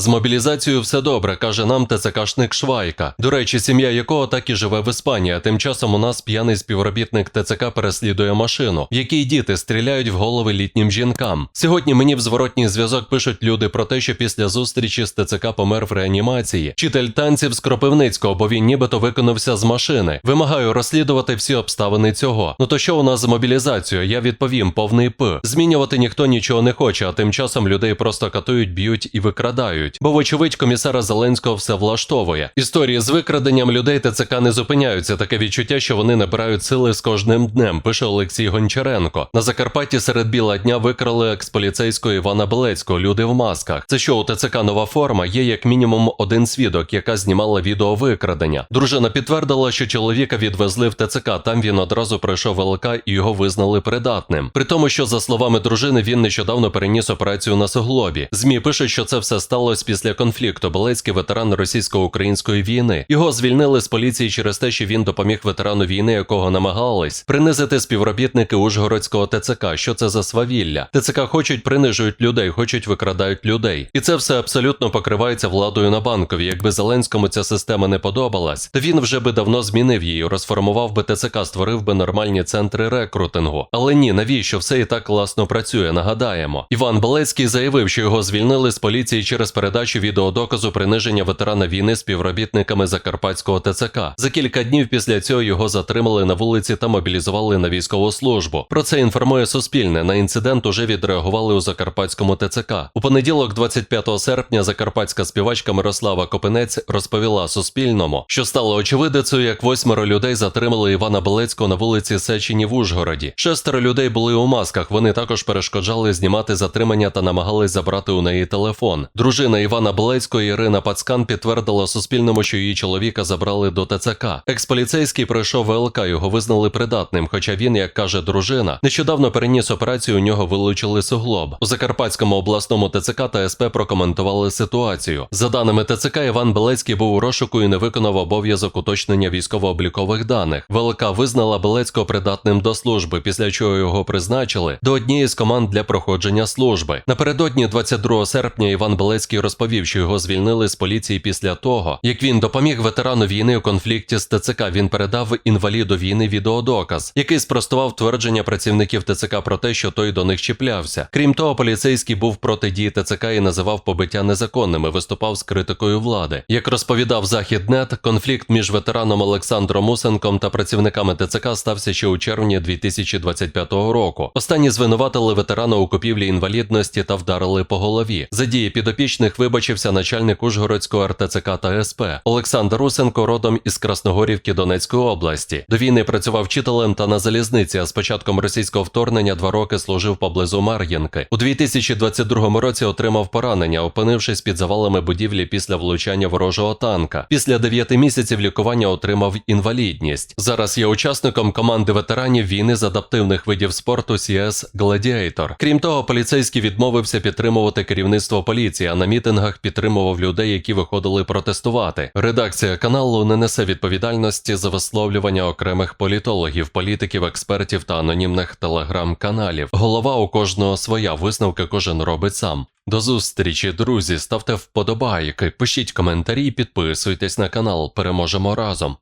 З мобілізацією все добре, каже нам ТЦКшник Швайка. До речі, сім'я якого так і живе в Іспанії. А тим часом у нас п'яний співробітник ТЦК переслідує машину, в якій діти стріляють в голови літнім жінкам. Сьогодні мені в зворотній зв'язок пишуть люди про те, що після зустрічі з ТЦК помер в реанімації. Вчитель танців з Кропивницького, бо він нібито виконався з машини. Вимагаю розслідувати всі обставини цього. Ну то що у нас з мобілізацією? Я відповім повний п. Змінювати ніхто нічого не хоче, а тим часом людей просто катують, б'ють і викрадають. Бо, вочевидь, комісара Зеленського все влаштовує. Історії з викраденням людей ТЦК не зупиняються. Таке відчуття, що вони набирають сили з кожним днем. Пише Олексій Гончаренко. На Закарпатті серед біла дня викрали експоліцейського Івана Белецького. Люди в масках. Це що у ТЦК нова форма? Є як мінімум один свідок, яка знімала відео викрадення. Дружина підтвердила, що чоловіка відвезли в ТЦК. Там він одразу пройшов ВЛК і його визнали придатним. При тому, що за словами дружини, він нещодавно переніс операцію на суглобі. Змі пишуть, що це все сталося після конфлікту. Белецький ветеран російсько-української війни. Його звільнили з поліції через те, що він допоміг ветерану війни, якого намагались принизити співробітники Ужгородського ТЦК. Що це за свавілля? ТЦК хочуть принижують людей, хочуть викрадають людей. І це все абсолютно покривається владою на банкові. Якби Зеленському ця система не подобалась, то він вже би давно змінив її, розформував би ТЦК, створив би нормальні центри рекрутингу. Але ні, навіщо все і так класно працює? Нагадаємо. Іван Белецький заявив, що його звільнили з поліції через передачу відеодоказу приниження ветерана війни співробітниками Закарпатського ТЦК. За кілька днів після цього його затримали на вулиці та мобілізували на військову службу. Про це інформує Суспільне. На інцидент уже відреагували у Закарпатському ТЦК. У понеділок, 25 серпня, закарпатська співачка Мирослава Копинець розповіла Суспільному, що стало очевидицею, як восьмеро людей затримали Івана Белецького на вулиці Сечені в Ужгороді. Шестеро людей були у масках. Вони також перешкоджали знімати затримання та намагались забрати у неї телефон. Дружина Івана Белецького Ірина Пацкан підтвердила Суспільному, що її чоловіка забрали до ТЦК. Експоліцейський пройшов ВЛК, його визнали придатним. Хоча він, як каже дружина, нещодавно переніс операцію. У нього вилучили суглоб. У Закарпатському обласному ТЦК та СП прокоментували ситуацію. За даними ТЦК, Іван Белецький був у розшуку і не виконав обов'язок уточнення військово-облікових даних. ВЛК визнала Белецького придатним до служби, після чого його призначили до однієї з команд для проходження служби. Напередодні 22 серпня Іван Белецький розповів, що його звільнили з поліції після того, як він допоміг ветерану війни у конфлікті з ТЦК. Він передав інваліду війни відеодоказ, який спростував твердження працівників ТЦК про те, що той до них чіплявся. Крім того, поліцейський був проти дії ТЦК і називав побиття незаконними, виступав з критикою влади. Як розповідав Західнет, конфлікт між ветераном Олександром Усенком та працівниками ТЦК стався ще у червні 2025 року. Останні звинуватили ветерана у купівлі інвалідності та вдарили по голові. За дії підопічних вибачився начальник Ужгородського РТЦК та СП Олександр Усенко, родом із Красногорівки Донецької області. До війни працював вчителем та на залізниці. А з початком російського вторгнення два роки служив поблизу Мар'їнки. У 2022 році отримав поранення, опинившись під завалами будівлі після влучання ворожого танка. Після 9 місяців лікування отримав інвалідність. Зараз є учасником команди ветеранів війни з адаптивних видів спорту CS Gladiator. Крім того, поліцейський відмовився підтримувати керівництво поліції, а на мітингах підтримував людей, які виходили протестувати. Редакція каналу не несе відповідальності за висловлювання окремих політологів, політиків, експертів та анонімних телеграм-каналів. Голова у кожного своя висновки кожен робить сам. До зустрічі, друзі. Ставте вподобайки, пишіть коментарі, підписуйтесь на канал. Переможемо разом.